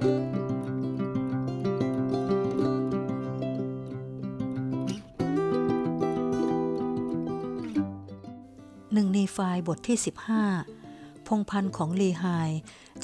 หนึ่งในไฟล์บทที่ 15 พงพันธ์ของลีไฮ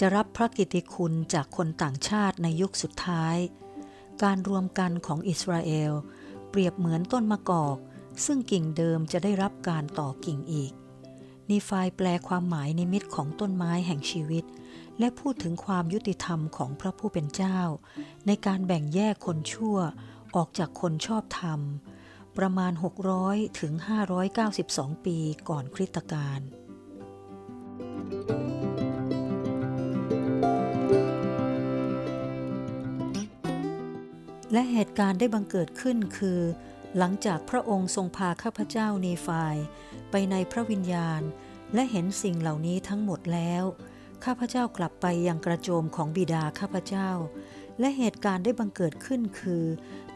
จะรับพระกิตติคุณจากคนต่างชาติในยุคสุดท้าย การรวมกันของอิสราเอล เปรียบเหมือนต้นมะกอก ซึ่งกิ่งเดิมจะได้รับการต่อกิ่งอีก นีไฟล์แปลความหมายนิมิตของต้นไม้แห่งชีวิต และพูดถึงความยุติธรรมของพระผู้เป็นเจ้า ในการแบ่งแยกคนชั่วออกจากคนชอบธรรม ประมาณ 600 ถึง 592 ปีก่อนคริสตกาลและเหตุการณ์ได้บังเกิดขึ้นคือ หลังจากพระองค์ทรงพาข้าพเจ้าเนฟาย ไปในพระวิญญาณ และเห็นสิ่งเหล่านี้ทั้งหมดแล้ว ข้าพเจ้ากลับไปยังกระโจมของบิดาข้าพเจ้า และเหตุการณ์ได้บังเกิดขึ้นคือ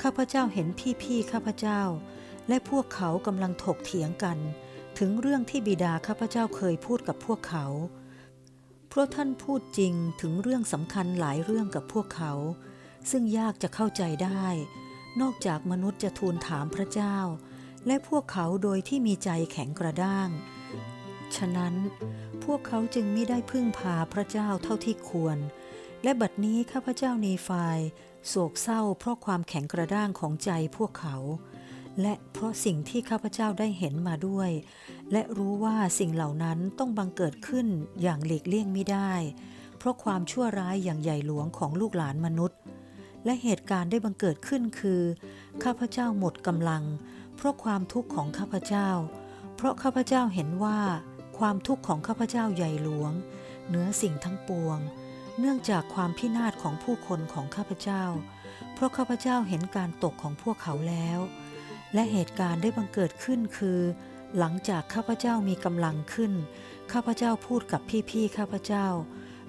ข้าพเจ้าเห็นพี่ๆข้าพเจ้า และพวกเขากำลังถกเถียงกัน ถึงเรื่องที่บิดาข้าพเจ้าเคยพูดกับพวกเขา เพราะท่านพูดจริงถึงเรื่องสำคัญหลายเรื่องกับพวกเขา ซึ่งยากจะเข้าใจได้ นอกจากมนุษย์จะทูลถามพระเจ้า และพวกเขาโดยที่มีใจแข็งกระด้าง ฉะนั้นพวกเขาจึงไม่ได้พึ่งพาพระเจ้าเท่าที่ควร และบัดนี้ข้าพเจ้าเนฟายโศกเศร้าเพราะความแข็งกระด้างของใจพวกเขา และเพราะสิ่งที่ข้าพเจ้าได้เห็นมาด้วย และรู้ว่าสิ่งเหล่านั้นต้องบังเกิดขึ้นอย่างหลีกเลี่ยงไม่ได้ เพราะความชั่วร้ายอย่างใหญ่หลวงของลูกหลานมนุษย์ และเหตุการณ์ได้บังเกิดขึ้นคือ ข้าพเจ้าหมดกำลัง เพราะความทุกข์ของข้าพเจ้า เพราะข้าพเจ้าเห็นว่า ความทุกข์ของข้าพเจ้าใหญ่หลวง เหนือสิ่งทั้งปวง เนื่องจากความพินาศของผู้คนของข้าพเจ้า เพราะข้าพเจ้าเห็นการตกของพวกเขาแล้ว และเหตุการณ์ได้บังเกิดขึ้นคือ หลังจากข้าพเจ้ามีกำลังขึ้น ข้าพเจ้าพูดกับพี่ๆข้าพเจ้า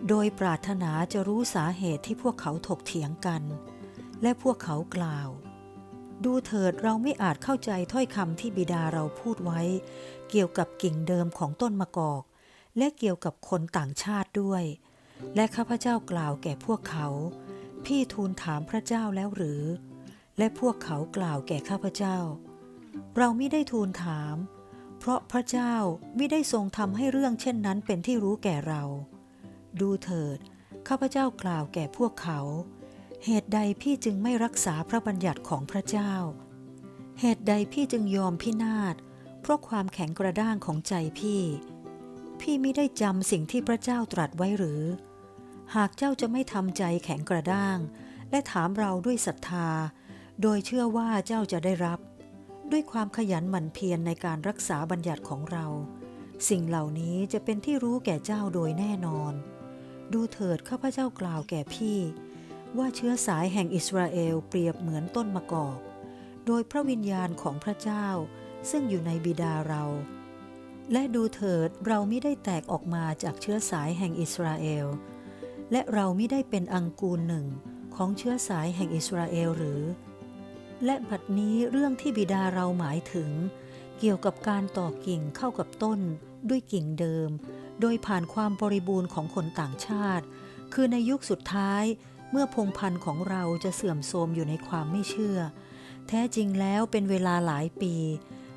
โดยปรารถนาจะรู้สาเหตุที่พวกเขาถกเถียงกัน และพวกเขากล่าว ดูเถิดเราไม่อาจเข้าใจถ้อยคำที่บิดาเราพูดไว้ เกี่ยวกับกิ่งเดิมของต้นมะกอก และเกี่ยวกับคนต่างชาติด้วย และข้าพเจ้ากล่าวแก่พวกเขา พี่ทูลถามพระเจ้าแล้วหรือ และพวกเขากล่าวแก่ข้าพเจ้า เราไม่ได้ทูลถาม เพราะพระเจ้าไม่ได้ทรงทำให้เรื่องเช่นนั้นเป็นที่รู้แก่เรา ดูเถิด ข้าพเจ้ากล่าวแก่พวกเขา เหตุใดพี่จึงไม่รักษาพระบัญญัติของพระเจ้า เหตุใดพี่จึงยอมพินาศ เพราะความแข็งกระด้างของใจพี่ พี่ไม่ได้จำสิ่งที่พระเจ้าตรัสไว้หรือ หากเจ้าจะไม่ทำใจแข็งกระด้าง และถามเราด้วยศรัทธา โดยเชื่อว่าเจ้าจะได้รับ ด้วยความขยันหมั่นเพียรในการรักษาบัญญัติของเรา สิ่งเหล่านี้จะเป็นที่รู้แก่เจ้าโดยแน่นอน ดูเถิดข้าพเจ้ากล่าวแก่พี่ ว่าเชื้อสายแห่งอิสราเอลเปรียบเหมือนต้นมะกอก โดยพระวิญญาณของพระเจ้าซึ่งอยู่ในบิดาเรา และดูเถิดเราไม่ได้แตกออกมาจากเชื้อสายแห่งอิสราเอล และเราไม่ได้เป็นอังกูลหนึ่งของเชื้อสายแห่งอิสราเอลหรือ และบัดนี้เรื่องที่บิดาเราหมายถึง เกี่ยวกับการต่อกิ่งเข้ากับต้นด้วยกิ่งเดิม โดยผ่านความบริบูรณ์ของคนต่างชาติ คือในยุคสุดท้าย เมื่อพงพันธุ์ของเราจะเสื่อมโทรมอยู่ในความไม่เชื่อ แท้จริงแล้วเป็นเวลาหลายปี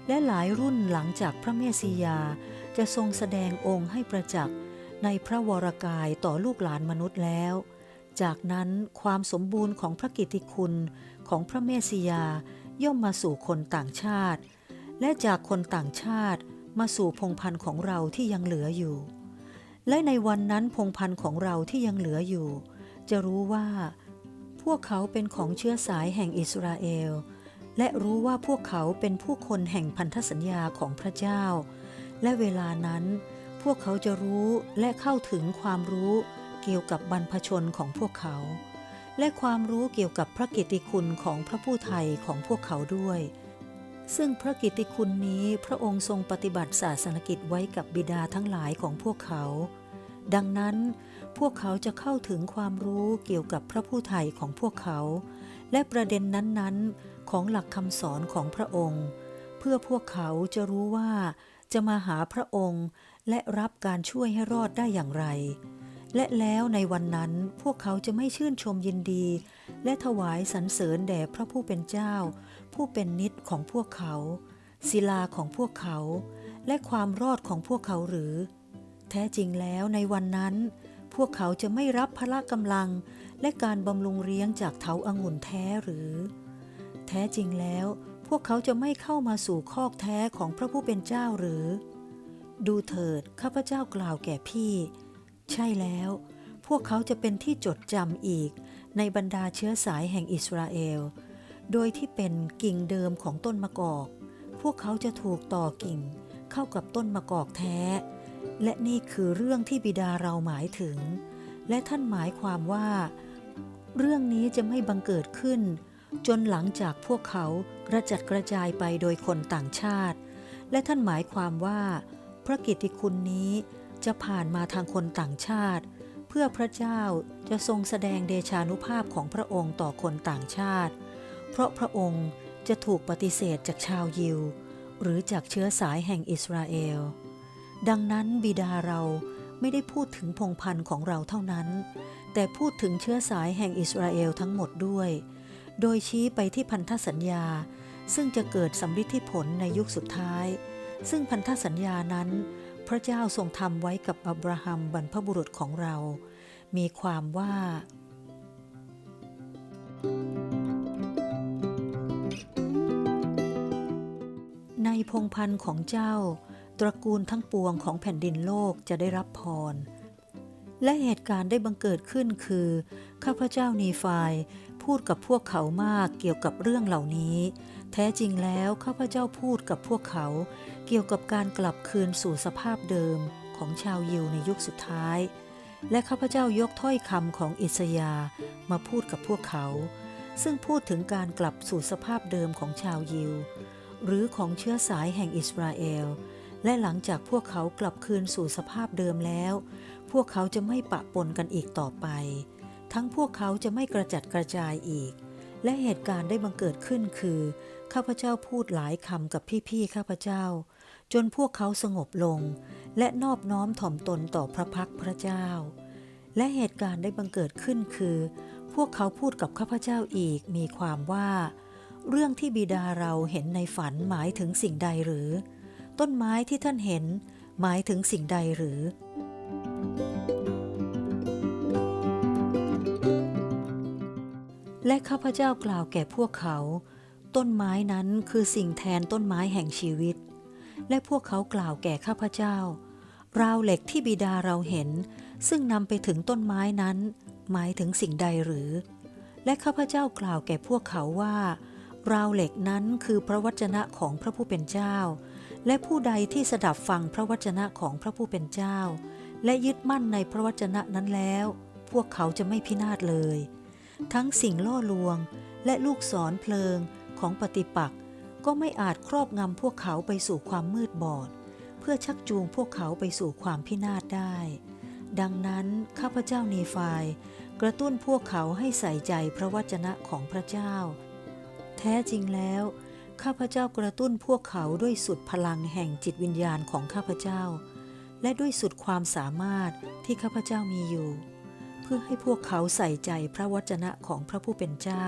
และหลายรุ่นหลังจากพระเมสสิยา จะทรงแสดงองค์ให้ประจักษ์ในพระวรากายต่อลูกหลานมนุษย์แล้ว จากนั้นความสมบูรณ์ของพระกิตติคุณของพระเมสสิยาย่อมมาสู่คนต่างชาติ และจากคนต่างชาติมาสู่พงพันธุ์ของเราที่ยังเหลืออยู่ และในวันนั้นพงพันธุ์ของเราที่ยังเหลืออยู่ จะรู้ว่า พวกเขาเป็นของเชื้อสายแห่งอิสราเอล และรู้ว่าพวกเขาเป็นผู้คนแห่งพันธสัญญาของพระเจ้า และเวลานั้นพวกเขาจะรู้และเข้าถึงความรู้เกี่ยวกับบรรพชนของพวกเขา และความรู้เกี่ยวกับพระกิตติคุณของพระผู้ไทยของพวกเขาด้วย ซึ่งพระกิตติคุณนี้พระองค์ทรงปฏิบัติศาสนกิจไว้กับบิดาทั้งหลายของพวกเขา ดังนั้นพวกเขาจะเข้าถึงความรู้เกี่ยวกับพระผู้ไทยของพวกเขา และประเด็นนั้นๆ ของหลักคำสอนของพระองค์ เพื่อพวกเขาจะรู้ว่าจะมาหาพระองค์ และรับการช่วยให้รอดได้อย่างไร และแล้วในวันนั้นพวกเขาจะไม่ชื่นชมยินดี และถวายสรรเสริญแด่พระผู้เป็นเจ้า ผู้เป็นนิดของพวกเขา ศิลาของพวกเขา และความรอดของพวกเขาหรือ แท้จริงแล้วในวันนั้น พวกเขาจะไม่รับพละกำลัง และการบำรุงเลี้ยงจากเถาอางุ่นแท้หรือ แท้จริงแล้ว พวกเขาจะไม่เข้ามาสู่คอกแท้ของพระผู้เป็นเจ้าหรือ ดูเถิดข้าพเจ้ากล่าวแก่พี่ ใช่แล้ว พวกเขาจะเป็นที่จดจำอีก ในบรรดาเชื้อสายแห่งอิสราเอล โดยที่เป็นกิ่งเดิมของต้นมะกอก พวกเขาจะถูกต่อกิ่งเข้ากับต้นมะกอกแท้ และนี่คือเรื่องที่บิดาเราหมายถึง และท่านหมายความว่า เรื่องนี้จะไม่บังเกิดขึ้น จนหลังจากพวกเขากระจัดกระจายไปโดยคนต่างชาติ และท่านหมายความว่า พระกิตติคุณนี้จะผ่านมาทางคนต่างชาติ เพื่อพระเจ้าจะทรงแสดงเดชานุภาพของพระองค์ต่อคนต่างชาติ เพราะพระองค์จะถูกปฏิเสธจากชาวยิว หรือจากเชื้อสายแห่งอิสราเอล ดังนั้นบิดาเราไม่ได้พูดถึงพงพันธ์ของเราเท่านั้น แต่พูดถึงเชื้อสายแห่งอิสราเอลทั้งหมดด้วย โดยชี้ไปที่พันธสัญญา ซึ่งจะเกิดสำฤทธิผลในยุคสุดท้าย ซึ่งพันธสัญญานั้น พระเจ้าทรงทำไว้กับอับราฮัมบรรพบุรุษของเรา มีความว่า ในพงพันธ์ของเจ้า ตระกูลทั้งปวงของแผ่นดินโลกจะได้รับพร และเหตุการณ์ได้บังเกิดขึ้นคือ ข้าพเจ้านีฟายพูดกับพวกเขามากเกี่ยวกับเรื่องเหล่านี้ แท้จริงแล้วข้าพเจ้าพูดกับพวกเขา เกี่ยวกับการกลับคืนสู่สภาพเดิมของชาวยิวในยุคสุดท้าย และข้าพเจ้ายกถ้อยคำของอิสยามาพูดกับพวกเขา ซึ่งพูดถึงการกลับสู่สภาพเดิมของชาวยิว หรือของเชื้อสายแห่งอิสราเอล และหลังจากพวกเขากลับคืนสู่สภาพเดิมแล้ว พวกเขาจะไม่ปะปนกันอีกต่อไป ทั้งพวกเขาจะไม่กระจัดกระจายอีก และเหตุการณ์ได้บังเกิดขึ้นคือ ข้าพเจ้าพูดหลายคำกับพี่ๆข้าพเจ้า จนพวกเขาสงบลง และนอบน้อมถ่อมตนต่อพระพักพระเจ้า และเหตุการณ์ได้บังเกิดขึ้นคือ พวกเขาพูดกับข้าพเจ้าอีกมีความว่า เรื่องที่บิดาเราเห็นในฝันหมายถึงสิ่งใดหรือ ต้นไม้ที่ท่านเห็น หมายถึงสิ่งใดหรือ และข้าพเจ้ากล่าวแก่พวกเขา ต้นไม้นั้นคือสิ่งแทนต้นไม้แห่งชีวิต และพวกเขากล่าวแก่ข้าพเจ้าราวเหล็กที่บิดาเราเห็น ซึ่งนำไปถึงต้นไม้นั้น หมายถึงสิ่งใดหรือ และข้าพเจ้ากล่าวแก่พวกเขาว่าราวเหล็กนั้นคือพระวจนะของพระผู้เป็นเจ้า และผู้ใดที่สดับฟังพระวจนะของพระผู้เป็นเจ้า และยึดมั่นในพระวจนะนั้นแล้ว พวกเขาจะไม่พินาศเลย ทั้งสิ่งล่อลวงและลูกศรเพลิงของปฏิปักษ์ก็ไม่อาจครอบงำพวกเขาไปสู่ความมืดบอด เพื่อชักจูงพวกเขาไปสู่ความพินาศได้ ดังนั้นข้าพเจ้านีฟายกระตุ้นพวกเขาให้ใส่ใจพระวจนะของพระเจ้า แท้จริงแล้ว ข้าพเจ้ากระตุ้นพวกเขาด้วยสุดพลังแห่งจิตวิญญาณของข้าพเจ้า และด้วยสุดความสามารถที่ข้าพเจ้ามีอยู่ เพื่อให้พวกเขาใส่ใจพระวจนะของพระผู้เป็นเจ้า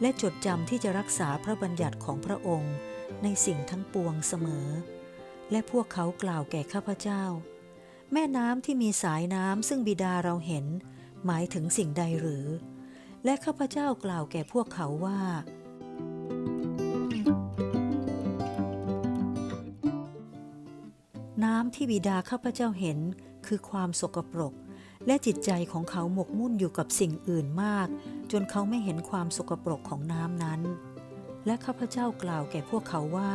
และจดจำที่จะรักษาพระบัญญัติของพระองค์ ในสิ่งทั้งปวงเสมอ และพวกเขากล่าวแก่ข้าพเจ้า แม่น้ำที่มีสายน้ำซึ่งบิดาเราเห็น หมายถึงสิ่งใดหรือ และข้าพเจ้ากล่าวแก่พวกเขาว่าำที่บิดาข้าพเจ้าเห็นคือความสกปรก และจิตใจของเขาหมกมุ่นอยู่กับสิ่งอื่นมาก จนเขาไม่เห็นความสกปรกของน้ำนั้น และข้าพเจ้ากล่าวแก่พวกเขาว่า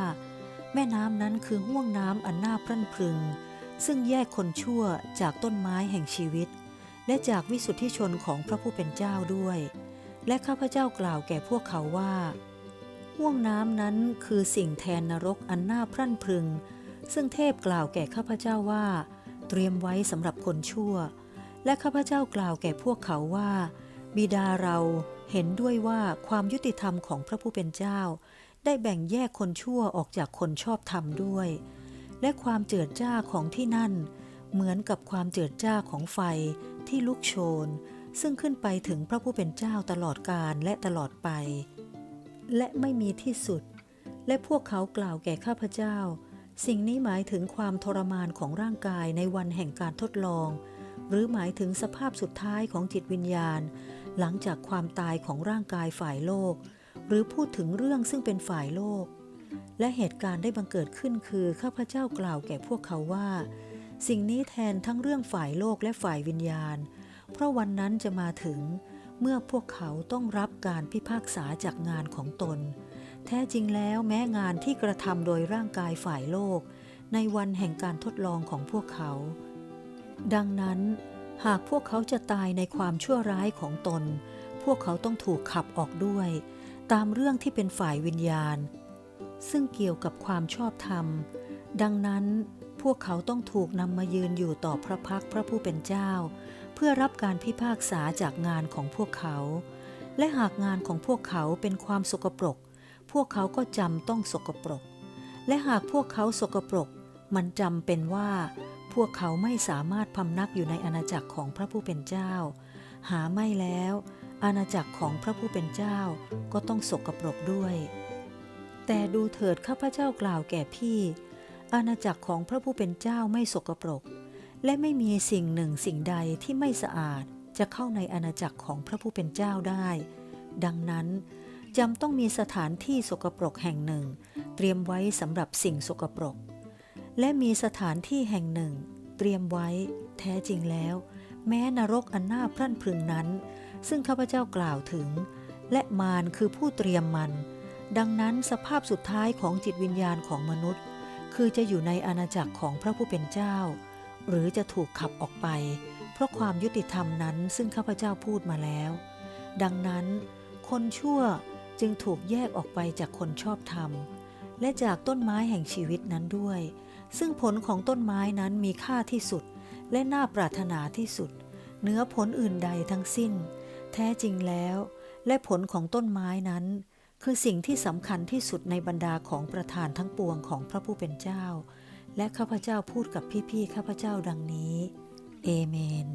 แม่น้ำนั้นคือห้วงน้ำอันน่าพรั่นพรึง ซึ่งแยกคนชั่วจากต้นไม้แห่งชีวิต และจากวิสุทธิชนของพระผู้เป็นเจ้าด้วย และข้าพเจ้ากล่าวแก่พวกเขาว่าห่วงน้ำนั้นคือสิ่งแทนนรกอันน่าพรั่นพรึง ซึ่งเทพกล่าวแก่ข้าพเจ้าว่า เตรียมไว้สำหรับคนชั่ว และข้าพเจ้ากล่าวแก่พวกเขาว่า บิดาเราเห็นด้วยว่าความยุติธรรมของพระผู้เป็นเจ้า ได้แบ่งแยกคนชั่วออกจากคนชอบธรรมด้วย และความเจิดจ้าของที่นั่น เหมือนกับความเจิดจ้าของไฟที่ลุกโชน ซึ่งขึ้นไปถึงพระผู้เป็นเจ้าตลอดกาลและตลอดไป และไม่มีที่สุด และพวกเขากล่าวแก่ข้าพเจ้า สิ่งนี้หมายถึงความทรมานของร่างกายในวันแห่งการทดลอง หรือหมายถึงสภาพสุดท้ายของจิตวิญญาณ หลังจากความตายของร่างกายฝ่ายโลก หรือพูดถึงเรื่องซึ่งเป็นฝ่ายโลก และเหตุการณ์ได้บังเกิดขึ้นคือข้าพเจ้ากล่าวแก่พวกเขาว่า สิ่งนี้แทนทั้งเรื่องฝ่ายโลกและฝ่ายวิญญาณ เพราะวันนั้นจะมาถึง เมื่อพวกเขาต้องรับการพิพากษาจากงานของตน แท้จริงแล้วแม้งานที่กระทำโดยร่างกายฝ่ายโลก ในวันแห่งการทดลองของพวกเขา ดังนั้น หากพวกเขาจะตายในความชั่วร้ายของตน พวกเขาต้องถูกขับออกด้วย ตามเรื่องที่เป็นฝ่ายวิญญาณ ซึ่งเกี่ยวกับความชอบธรรม ดังนั้นพวกเขาต้องถูกนำมายืนอยู่ต่อพระพักพระผู้เป็นเจ้า เพื่อรับการพิพากษาจากงานของพวกเขา และหากงานของพวกเขาเป็นความสกปรก พวกเขาก็จำต้องสกปรก และหากพวกเขาสกปรก มันจำเป็นว่า พวกเขาไม่สามารถพำนักอยู่ในอาณาจักรของพระผู้เป็นเจ้า หาไม่แล้ว อาณาจักรของพระผู้เป็นเจ้าก็ต้องสกปรกด้วย แต่ดูเถิดข้าพเจ้ากล่าวแก่พี่ อาณาจักรของพระผู้เป็นเจ้าไม่สกปรก และไม่มีสิ่งหนึ่งสิ่งใดที่ไม่สะอาดจะเข้าในอาณาจักรของพระผู้เป็นเจ้าได้ ดังนั้น จำต้องมีสถานที่สกปรกแห่งหนึ่ง เตรียมไว้สำหรับสิ่งสกปรก และมีสถานที่แห่งหนึ่ง เตรียมไว้ แท้จริงแล้ว แม้นรกอันน่าพรั่นพรึงนั้น ซึ่งข้าพเจ้ากล่าวถึง และมารคือผู้เตรียมมัน ดังนั้นสภาพสุดท้ายของจิตวิญญาณของมนุษย์ คือจะอยู่ในอาณาจักรของพระผู้เป็นเจ้า หรือจะถูกขับออกไป เพราะความยุติธรรมนั้นซึ่งข้าพเจ้าพูดมาแล้ว ดังนั้น คนชั่ว จึงถูกแยกออกไปจากคนชอบธรรม และจากต้นไม้แห่งชีวิตนั้นด้วย ซึ่งผลของต้นไม้นั้นมีค่าที่สุด และน่าปรารถนาที่สุดเหนือผลอื่นใดทั้งสิ้น แท้จริงแล้ว และผลของต้นไม้นั้น คือสิ่งที่สำคัญที่สุดในบรรดาของประธานทั้งปวงของพระผู้เป็นเจ้า และข้าพเจ้าพูดกับพี่ๆข้าพเจ้าดังนี้ เอเมน